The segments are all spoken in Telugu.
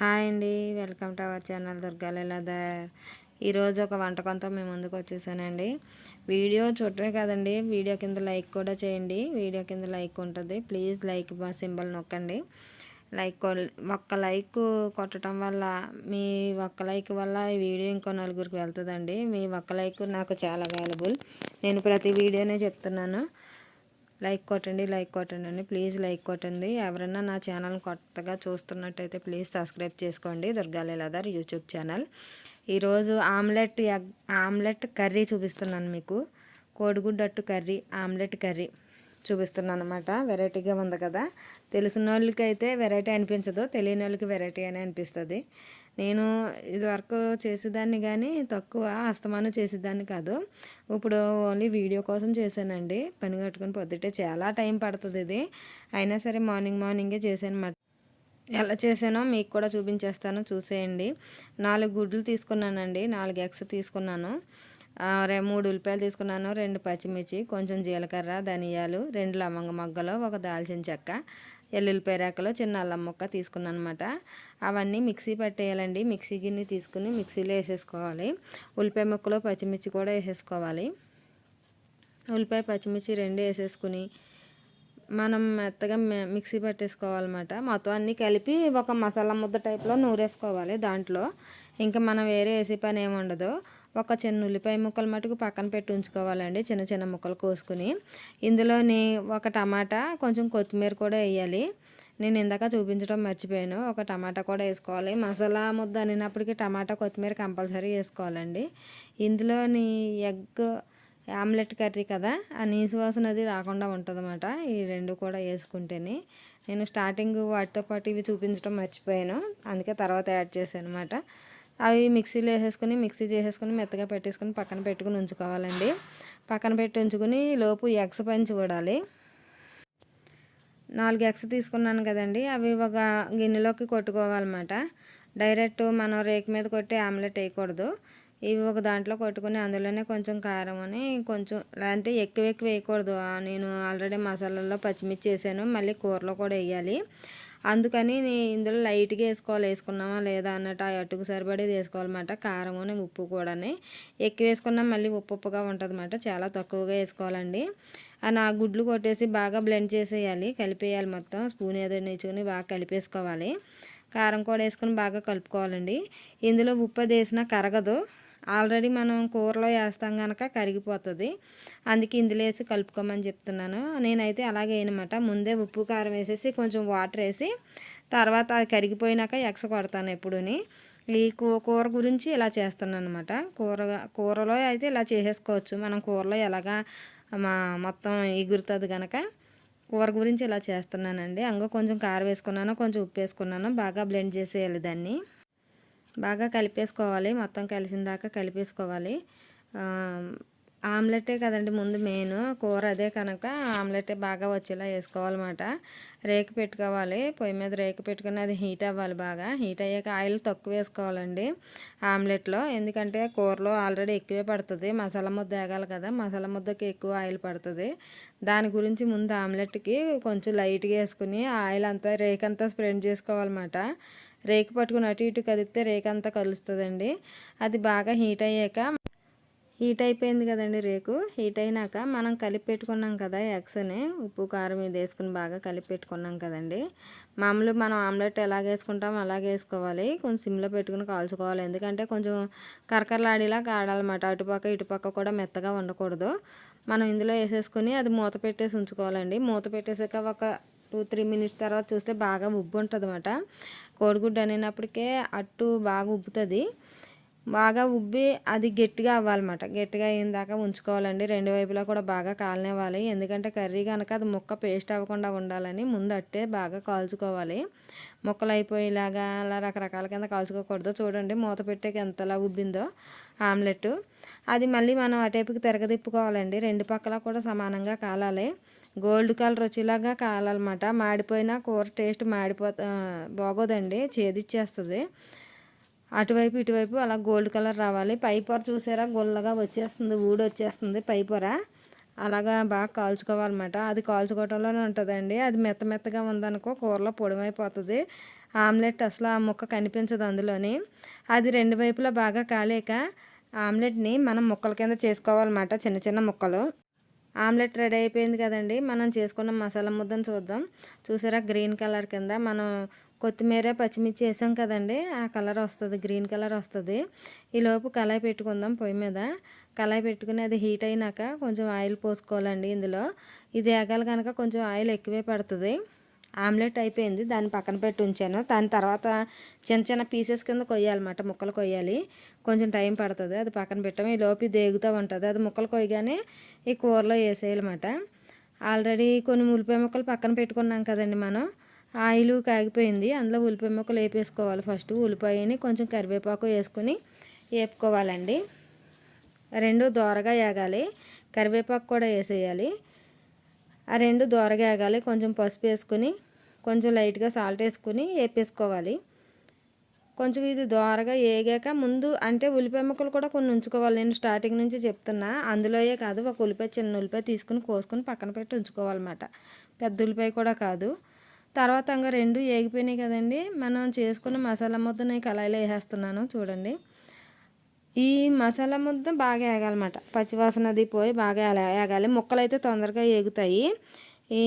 హాయ్ అండి. Welcome to our channel Durgaleeladhar ఈరోజు ఒక వంటకంతో మేము ముందుకు వచ్చేసానండి. వీడియో చూడటమే కాదండి వీడియో కింద లైక్ కూడా చేయండి. వీడియో కింద లైక్ ఉంటుంది. ప్లీజ్ లైక్ సింబల్ నొక్కండి. లైక్ ఒక్క లైక్ కొట్టడం వల్ల మీ ఒక్క లైక్ వల్ల ఈ వీడియో ఇంకో నలుగురికి వెళ్తుందండి. మీ ఒక్క లైక్ నాకు చాలా వాల్యుబుల్. నేను ప్రతి వీడియోనే చెప్తున్నాను. లైక్ కొట్టండి లైక్ కొట్టండి అని ప్లీజ్ లైక్ కొట్టండి. ఎవరైనా నా ఛానల్ కొత్తగా చూస్తున్నట్టయితే ప్లీజ్ సబ్స్క్రైబ్ చేసుకోండి. Durgaleeladhar YouTube channel. ఈరోజు ఆమ్లెట్ ఎగ్ ఆమ్లెట్ కర్రీ చూపిస్తున్నాను మీకు. కోడిగుడ్డట్టు కర్రీ ఆమ్లెట్ కర్రీ చూపిస్తున్నాను అనమాట వెరైటీగా ఉంది కదా. తెలిసిన వాళ్ళకైతే వెరైటీ అనిపించదు తెలియని వాళ్ళకి వెరైటీ అని అనిపిస్తుంది. నేను ఇదివరకు చేసేదాన్ని కానీ తక్కువ అస్తమానం చేసేదాన్ని కాదు. ఇప్పుడు ఓన్లీ వీడియో కోసం చేశానండి. పని కట్టుకుని పొద్దుటే చాలా టైం పడుతుంది ఇది. అయినా సరే మార్నింగ్ మార్నింగే చేశాను ఎలా చేసానో మీకు కూడా చూపించేస్తాను. చూసేయండి. నాలుగు గుడ్లు తీసుకున్నానండి. నాలుగు ఎగ్స్ తీసుకున్నాను. రే మూడు ఉల్లిపాయలు తీసుకున్నాను. రెండు పచ్చిమిర్చి కొంచెం జీలకర్ర ధనియాలు రెండు లవంగ మొగ్గలు ఒక దాల్చిన చెక్క ఎల్లుల్లిపాయ రేకలో చిన్న అల్లం ముక్క తీసుకున్నాను అనమాట అవన్నీ మిక్సీ పట్టేయాలండి. మిక్సీ గిన్నె తీసుకుని మిక్సీలో వేసేసుకోవాలి. ఉల్లిపాయ ముక్కలో పచ్చిమిర్చి కూడా వేసేసుకోవాలి. ఉల్లిపాయ పచ్చిమిర్చి రెండు వేసేసుకుని మనం మెత్తగా మిక్సీ పట్టేసుకోవాలన్నమాట. మొత్తం అన్నీ కలిపి ఒక మసాలా ముద్ద టైప్లో నూరేసుకోవాలి దాంట్లో. ఇంకా మనం వేరే వేసే పని ఏమి ఉండదు. ఒక చిన్న ఉల్లిపాయ ముక్కలు మటుకు పక్కన పెట్టి ఉంచుకోవాలండి చిన్న చిన్న ముక్కలు కోసుకుని. ఇందులోని ఒక టమాటా కొంచెం కొత్తిమీర కూడా వేయాలి. నేను ఇందాక చూపించడం మర్చిపోయాను ఒక టమాటా కూడా వేసుకోవాలి. మసాలా ముద్ద అనినప్పటికీ టమాటా కొత్తిమీర కంపల్సరీ వేసుకోవాలండి. ఇందులోని ఎగ్ ఆమ్లెట్ కర్రీ కదా ఆ నీసు వాసన అది రాకుండా ఉంటుంది ఈ రెండు కూడా వేసుకుంటేనే. నేను స్టార్టింగ్ వాటితో పాటు ఇవి చూపించడం మర్చిపోయాను అందుకే తర్వాత యాడ్ చేశాను అనమాట అవి మిక్సీలో వేసేసుకొని మిక్సీ చేసేసుకొని మెత్తగా పెట్టేసుకొని పక్కన పెట్టుకుని ఉంచుకోవాలండి. పక్కన పెట్టి ఉంచుకుని లోపు ఎగ్స్ పంచి చూడాలి నాలుగు ఎగ్స్ తీసుకున్నాను కదండి అవి ఒక గిన్నెలోకి కొట్టుకోవాలన్నమాట. డైరెక్ట్ మనం రేక్ మీద కొట్టి ఆమ్లెట్ వేయకూడదు. ఇవి ఒక దాంట్లో కొట్టుకుని అందులోనే కొంచెం కారం అని కొంచెం అంటే ఎక్కువ ఎక్కువ వేయకూడదు. నేను ఆల్రెడీ మసాలాల్లో పచ్చిమిర్చి వేసాను మళ్ళీ కూరలో కూడా వేయాలి. అందుకని ఇందులో లైట్గా వేసుకోవాలి. వేసుకున్నామా లేదా అన్నట్టు ఆ అట్టుకు సరిపడేది వేసుకోవాలన్నమాట. కారం ఉప్పు కూడా ఎక్కువ వేసుకున్నా మళ్ళీ ఉప్పు ఉప్పుగా ఉంటుంది అన్నమాట చాలా తక్కువగా వేసుకోవాలండి. నా గుడ్లు కొట్టేసి బాగా బ్లెండ్ చేసేయాలి. కలిపేయాలి మొత్తం. స్పూన్ ఏదో నేర్చుకుని బాగా కలిపేసుకోవాలి. కారం కూడా వేసుకుని బాగా కలుపుకోవాలండి. ఇందులో ఉప్పు అది వేసినా కరగదు. ఆల్రెడీ మనం కూరలో వేస్తాం కనుక కరిగిపోతుంది. అందుకే ఇందులో వేసి కలుపుకోమని చెప్తున్నాను. నేనైతే అలాగే అనమాట ముందే ఉప్పు కారం వేసేసి కొంచెం వాటర్ వేసి తర్వాత అది కరిగిపోయినాక ఎక్స కొడతాను ఎప్పుడుని. ఈ కూర గురించి ఇలా చేస్తున్నాను అనమాట కూర కూరలో అయితే ఇలా చేసేసుకోవచ్చు. మనం కూరలో ఎలాగా మా మొత్తం ఎగురుతుంది కనుక కూర గురించి ఇలా చేస్తున్నానండి. అంగో కొంచెం కారం వేసుకున్నాను కొంచెం ఉప్పు వేసుకున్నాను బాగా బ్లెండ్ చేసేయాలి దాన్ని. బాగా కలిపేసుకోవాలి. మొత్తం కలిసిన దాకా కలిపేసుకోవాలి. ఆమ్లెటే కదండి ముందు మెయిన్ కూర అదే కనుక ఆమ్లెటే బాగా వచ్చేలా వేసుకోవాలన్నమాట. రేకు పెట్టుకోవాలి. పొయ్యి మీద రేకు పెట్టుకుని అది హీట్ అవ్వాలి బాగా. హీట్ అయ్యాక ఆయిల్ తక్కువ వేసుకోవాలండి ఆమ్లెట్లో. ఎందుకంటే కూరలో ఆల్రెడీ ఎక్కువే పడుతుంది. మసాలా ముద్ద వేగాలి కదా. మసాలా ముద్దకి ఎక్కువ ఆయిల్ పడుతుంది. దాని గురించి ముందు ఆమ్లెట్కి కొంచెం లైట్గా వేసుకుని ఆయిల్ అంతా రేక్ అంతా స్ప్రెడ్ చేసుకోవాలన్నమాట. రేకు పట్టుకుని అటు ఇటు కదిపితే రేకు అంతా కలుస్తుందండి. అది బాగా హీట్ అయ్యాక హీట్ అయిపోయింది కదండి రేకు. హీట్ అయినాక మనం కలిపి పెట్టుకున్నాం కదా ఎగ్స్ని ఉప్పు కారం ఇది వేసుకుని బాగా కలిపి పెట్టుకున్నాం కదండి. మామూలు మనం ఆమ్లెట్ ఎలాగ వేసుకుంటాం అలాగే వేసుకోవాలి. కొంచెం సిమ్లో పెట్టుకుని కాల్చుకోవాలి. ఎందుకంటే కొంచెం కరకరలాడేలా కాడాలన్నమాట. అటుపక్క ఇటుపక్క కూడా మెత్తగా ఉండకూడదు మనం ఇందులో వేసేసుకుని అది మూత పెట్టేసి ఉంచుకోవాలండి. మూత పెట్టేసాక ఒక టూ త్రీ మినిట్స్ తర్వాత చూస్తే బాగా ఉబ్బు ఉంటుంది అనమాట కోడిగుడ్డు అనేటప్పటికే అట్టు బాగా ఉబ్బుతుంది. బాగా ఉబ్బి అది గట్టిగా అవ్వాలన్నమాట. గట్టిగా అయిన దాకా ఉంచుకోవాలండి. రెండు వైపులా కూడా బాగా కాలనివ్వాలి. ఎందుకంటే కర్రీ కనుక అది ముక్క పేస్ట్ అవ్వకుండా ఉండాలని ముందు అట్టే బాగా కాల్చుకోవాలి. ముక్కలు అయిపోయేలాగా అలా రకరకాల కింద కాల్చుకోకూడదు. చూడండి మూత పెట్టేకి ఎంతలా ఉబ్బిందో ఆమ్లెట్ అది మళ్ళీ మనం అటేపుకి తిరగదిప్పుకోవాలండి రెండు పక్కల కూడా సమానంగా కాలాలి. గోల్డ్ కలర్ వచ్చేలాగా కావాలన్నమాట మాడిపోయినా కూర టేస్ట్ మాడిపోతా బాగోదండి. చేదిచ్చేస్తుంది. అటువైపు ఇటువైపు అలా గోల్డ్ కలర్ రావాలి. పైపొర చూసారా? గొల్లగా వచ్చేస్తుంది. ఊడి వచ్చేస్తుంది పైపొర అలాగా బాగా కాల్చుకోవాలన్నమాట. అది కాల్చుకోవటంలోనే ఉంటుందండి. అది మెత్త మెత్తగా ఉందనుకో కూరలో పొడిమైపోతుంది. ఆమ్లెట్ అసలు ఆ ముక్క కనిపించదు అందులోని. అది రెండు వైపులా బాగా కాలేక ఆమ్లెట్ని మనం ముక్కల కింద చేసుకోవాలన్నమాట. చిన్న చిన్న ముక్కలు. ఆమ్లెట్ రెడీ అయిపోయింది కదండి. మనం చేసుకున్న మసాలా ముద్దను చూద్దాం. చూసారా గ్రీన్ కలర్ కింద మనం కొత్తిమీర పచ్చిమిర్చి వేసాం కదండి. ఆ కలర్ వస్తుంది గ్రీన్ కలర్ వస్తుంది. ఈలోపు కళాయి పెట్టుకుందాం పొయ్యి మీద. కళాయి పెట్టుకుని అది హీట్ అయినాక కొంచెం ఆయిల్ పోసుకోవాలండి ఇందులో. ఇది ఎగాలి కనుక కొంచెం ఆయిల్ ఎక్కువే పడుతుంది. ఆమ్లెట్ అయిపోయింది. దాన్ని పక్కన పెట్టి ఉంచాను. దాని తర్వాత చిన్న చిన్న పీసెస్ కింద కొయ్యాలన్నమాట. ముక్కలు కొయ్యాలి. కొంచెం టైం పడుతుంది. అది పక్కన పెట్టాము. ఈ లోపు దేగుతూ ఉంటుంది. అది ముక్కలు కొయ్యగానే ఈ కూరలో వేసేయాలన్నమాట. ఆల్రెడీ కొన్ని ఉల్లిపాయ ముక్కలు పక్కన పెట్టుకున్నాం కదండి మనం. ఆయిల్ కాగిపోయింది. అందులో ఉల్లిపాయ ముక్కలు వేపేసుకోవాలి ఫస్ట్. ఉల్లిపాయని కొంచెం కరివేపాకు వేసుకొని వేపుకోవాలండి. రెండు దోరగా వేగాలి కరివేపాకు కూడా వేసేయాలి. ఆ రెండు దోరగా వేగాలి కొంచెం పసుపు వేసుకుని కొంచెం లైట్గా సాల్ట్ వేసుకుని వేపేసుకోవాలి. కొంచెం ఇది దోరగా వేగాక ముందు అంటే ఉల్లిపాయ ముక్కలు కూడా కొన్ని ఉంచుకోవాలి. నేను స్టార్టింగ్ నుంచి చెప్తున్నా అందులోయే కాదు ఒక ఉల్లిపాయ చిన్న ఉల్లిపాయ తీసుకుని కోసుకొని పక్కన పెట్టి ఉంచుకోవాలన్నమాట. పెద్ద ఉల్లిపాయ కూడా కాదు. తర్వాత ఇంకా రెండు ఏగిపోయినాయి కదండి. మనం చేసుకున్న మసాలా ముద్దని కళాయిలో వేసేస్తున్నాను చూడండి. ఈ మసాలా ముద్ద బాగా వేగాలన్నమాట పచ్చివాసన అది పోయి బాగా వేగాలి ముక్కలు అయితే తొందరగా ఏగుతాయి. ఈ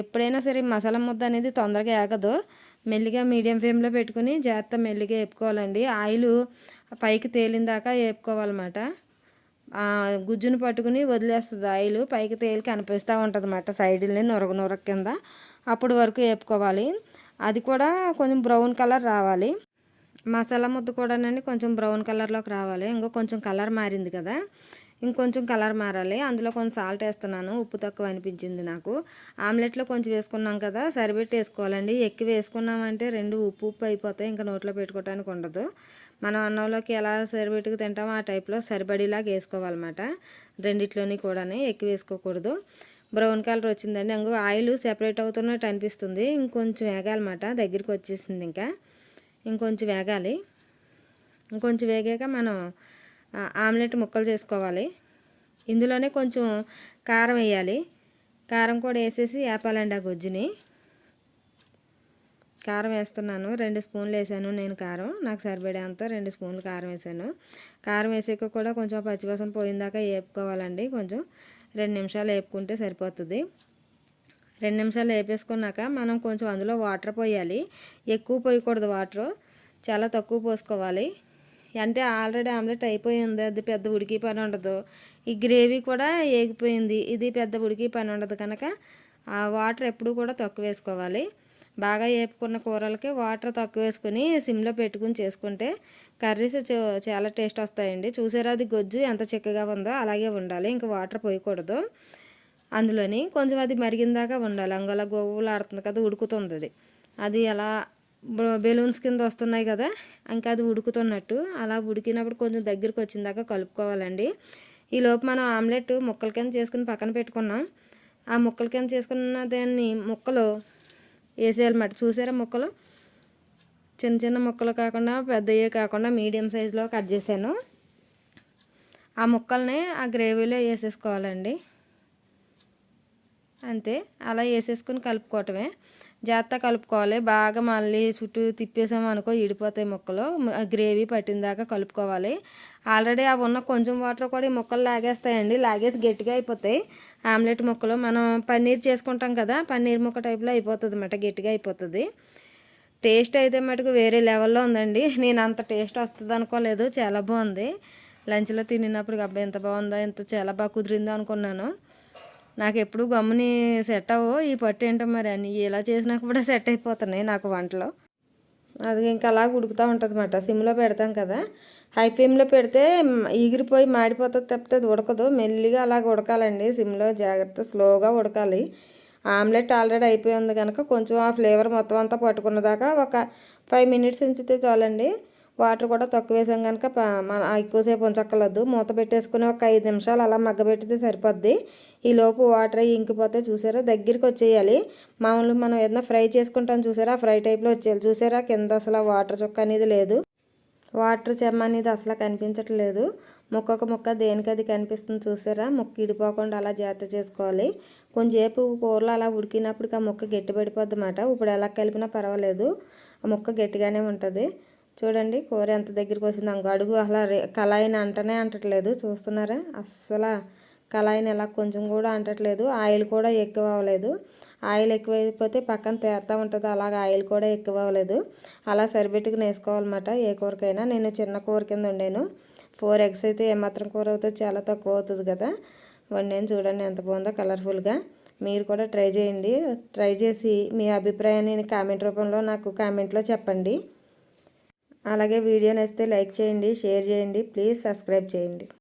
ఎప్పుడైనా సరే మసాలా ముద్ద అనేది తొందరగా ఏగదు. మెల్లిగా మీడియం ఫ్లేమ్లో పెట్టుకుని జాగ్రత్త మెల్లిగా వేపుకోవాలండి ఆయిల్ పైకి తేలిన దాకా వేపుకోవాలన్నమాట గుజ్జును పట్టుకుని వదిలేస్తుంది ఆయిల్. పైకి తేలి కనిపిస్తూ ఉంటుంది అన్నమాట సైడ్ని నొరగ నొరగ కింద. అప్పుడు వరకు వేపుకోవాలి అది కూడా కొంచెం బ్రౌన్ కలర్ రావాలి. మసాలా ముద్ద కూడానండి కొంచెం బ్రౌన్ కలర్లోకి రావాలి. ఇంకో కొంచెం కలర్ మారింది కదా. ఇంకొంచెం కలర్ మారాలి. అందులో కొంచెం సాల్ట్ వేస్తున్నాను. ఉప్పు తక్కువ అనిపించింది నాకు. ఆమ్లెట్లో కొంచెం వేసుకున్నాం కదా సరిపెట్టి వేసుకోవాలండి. ఎక్కువ వేసుకున్నామంటే రెండు ఉప్పు ఉప్పు అయిపోతాయి. ఇంకా నోట్లో పెట్టుకోవడానికి ఉండదు. మనం అన్నంలోకి ఎలా సరిపెట్టుకు తింటామో ఆ టైప్లో సరిపడేలాగా వేసుకోవాలన్నమాట. రెండిట్లోని కూడా ఎక్కువ వేసుకోకూడదు. బ్రౌన్ కలర్ వచ్చిందండి. ఇంకో ఆయిల్ సెపరేట్ అవుతున్నట్టు అనిపిస్తుంది. ఇంకొంచెం వేగాలన్నమాట. దగ్గరికి వచ్చేసింది ఇంకా. ఇంకొంచెం వేగాలి. ఇంకొంచెం వేగాక మనం ఆమ్లెట్ ముక్కలు చేసుకోవాలి. ఇందులోనే కొంచెం కారం వేయాలి. కారం కూడా వేసేసి వేపాలండి ఆ గుజ్జుని. కారం వేస్తున్నాను. రెండు స్పూన్లు వేసాను నేను కారం. నాకు సరిపడేంత రెండు స్పూన్లు కారం వేసాను. కారం వేసాక కూడా కొంచెం పచ్చివాసన పోయిందాక వేపుకోవాలండి. కొంచెం రెండు నిమిషాలు వేపుకుంటే సరిపోతుంది. రెండు నిమిషాలు వేపేసుకున్నాక మనం కొంచెం అందులో వాటర్ పోయాలి. ఎక్కువ పోయకూడదు వాటర్. చాలా తక్కువ పోసుకోవాలి. అంటే ఆల్రెడీ ఆమ్లెట్ అయిపోయింది అది పెద్ద ఉడికి పని ఉండదు. ఈ గ్రేవీ కూడా ఏగిపోయింది. ఇది పెద్ద ఉడికి పని ఉండదు కనుక ఆ వాటర్ ఎప్పుడు కూడా తక్కువ వేసుకోవాలి. బాగా వేపుకున్న కూరలకి వాటర్ తక్కువ వేసుకుని సిమ్లో పెట్టుకుని చేసుకుంటే కర్రీస్ చాలా టేస్ట్ వస్తాయండి. చూసారా అది గొజ్జు ఎంత చిక్కగా ఉందో అలాగే ఉండాలి. ఇంకా వాటర్ పోయకూడదు. అందులోని కొంచెం అది మరిగిందాకా ఉండాలి. అంగల గోవులు ఆడుతుంది కదా ఉడుకుతుంది అది. అది ఎలా బెలూన్స్ కింద వస్తున్నాయి కదా ఇంకా అది ఉడుకుతున్నట్టు అలా ఉడికినప్పుడు కొంచెం దగ్గరికి వచ్చిందాక కలుపుకోవాలండి. ఈ లోపు మనం ఆమ్లెట్ ముక్కల కింద చేసుకుని పక్కన పెట్టుకున్నాం. ఆ ముక్కల కింద చేసుకున్న దాన్ని ముక్కలు వేసేయాలన్నమాట చూసారా ముక్కలు? చిన్న చిన్న ముక్కలు కాకుండా పెద్దయ్యే కాకుండా మీడియం సైజులో కట్ చేశాను. ఆ ముక్కల్ని ఆ గ్రేవీలో వేసేసుకోవాలండి. అంతే. అలా వేసేసుకొని కలుపుకోవటమే. జాగ్రత్త కలుపుకోవాలి. బాగా మళ్ళీ చుట్టూ తిప్పేసాము అనుకో ఇడిపోతాయి ముక్కలు. గ్రేవీ పట్టిన దాకా కలుపుకోవాలి. ఆల్రెడీ అవి ఉన్న కొంచెం వాటర్ కూడా ఈ ముక్కలు లాగేస్తాయండి. లాగేసి గట్టిగా అయిపోతాయి. ఆమ్లెట్ ముక్కలు. మనం పన్నీర్ చేసుకుంటాం కదా పన్నీర్ ముక్క టైప్లో అయిపోతుంది అన్నమాట గట్టిగా అయిపోతుంది. టేస్ట్ అయితే మటుకు వేరే లెవెల్లో ఉందండి. నేను అంత టేస్ట్ వస్తుంది అనుకోలేదు. చాలా బాగుంది. లంచ్లో తినినప్పుడు అబ్బాయి ఎంత బాగుందో ఎంత చాలా బాగా కుదిరిందో అనుకున్నాను. నాకు ఎప్పుడు గమ్ముని సెట్ అవ్వవు. ఈ పట్టు ఏంటో మరి అని ఇలా చేసినా కూడా సెట్ అయిపోతున్నాయి నాకు వంటలో. అది ఇంకా అలా ఉడుకుతూ ఉంటుంది అన్నమాట సిమ్లో పెడతాం కదా. హై ఫ్లేమ్లో పెడితే ఎగిరిపోయి మాడిపోతుంది తప్పితే అది ఉడకదు. మెల్లిగా అలాగ ఉడకాలండి. సిమ్లో జాగ్రత్త స్లోగా ఉడకాలి. ఆమ్లెట్ ఆల్రెడీ అయిపోయి ఉంది కనుక కొంచెం ఆ ఫ్లేవర్ మొత్తం అంతా పట్టుకున్న దాకా ఒక ఫైవ్ మినిట్స్ ఉంచితే చాలండి. వాటర్ కూడా తక్కువ వేసాం కనుక మన ఎక్కువసేపు ఉంచక్కర్లేదు. మూత పెట్టేసుకుని ఒక ఐదు నిమిషాలు అలా మగ్గబెట్టితే సరిపోద్ది. ఈ లోపు వాటర్ ఇంకిపోతే చూసారా దగ్గరికి వచ్చేయాలి. మామూలు మనం ఏదైనా ఫ్రై చేసుకుంటాం చూసారా? ఫ్రై టైప్లో వచ్చేయాలి. చూసారా కింద అసలు వాటర్ చుక్క అనేది లేదు. వాటర్ చెమ్మ అనేది అసలు కనిపించట్లేదు. ముక్కొక ముక్క దేనికి అది కనిపిస్తుంది చూసారా? ముక్క ఇడిపోకుండా అలా జాగ్రత్త చేసుకోవాలి. కొంచెంసేపు కూరలు అలా ఉడికినప్పుడు ఆ ముక్క గట్టిపడిపోద్ది అన్నమాట ఇప్పుడు ఎలా కలిపినా పర్వాలేదు. ఆ ముక్క గట్టిగానే ఉంటుంది. చూడండి కూర ఎంత దగ్గరికి వచ్చింది. అంక అడుగు అలా కళాయిని అంటనే అంటట్లేదు. చూస్తున్నారా? అస్సలు కళాయిని ఎలా కొంచెం కూడా అంటట్లేదు. ఆయిల్ కూడా ఎక్కువ అవ్వలేదు. ఆయిల్ ఎక్కువైపోతే పక్కన తేరుతూ ఉంటుంది. అలాగ ఆయిల్ కూడా ఎక్కువ అవ్వలేదు. అలా సరిపెట్టుకుని వేసుకోవాలన్నమాట ఏ కూరకైనా. నేను చిన్న కూర కింద వండాను. ఫోర్ ఎగ్స్ అయితే ఏమాత్రం కూర అవుతుంది చాలా తక్కువ అవుతుంది కదా. వండాను చూడండి ఎంత బాగుందో కలర్ఫుల్గా. మీరు కూడా ట్రై చేయండి. ట్రై చేసి మీ అభిప్రాయాన్ని కామెంట్ రూపంలో నాకు కామెంట్లో చెప్పండి. అలాగే వీడియో నచ్చితే లైక్ చేయండి షేర్ చేయండి. ప్లీజ్ సబ్స్క్రైబ్ చేయండి.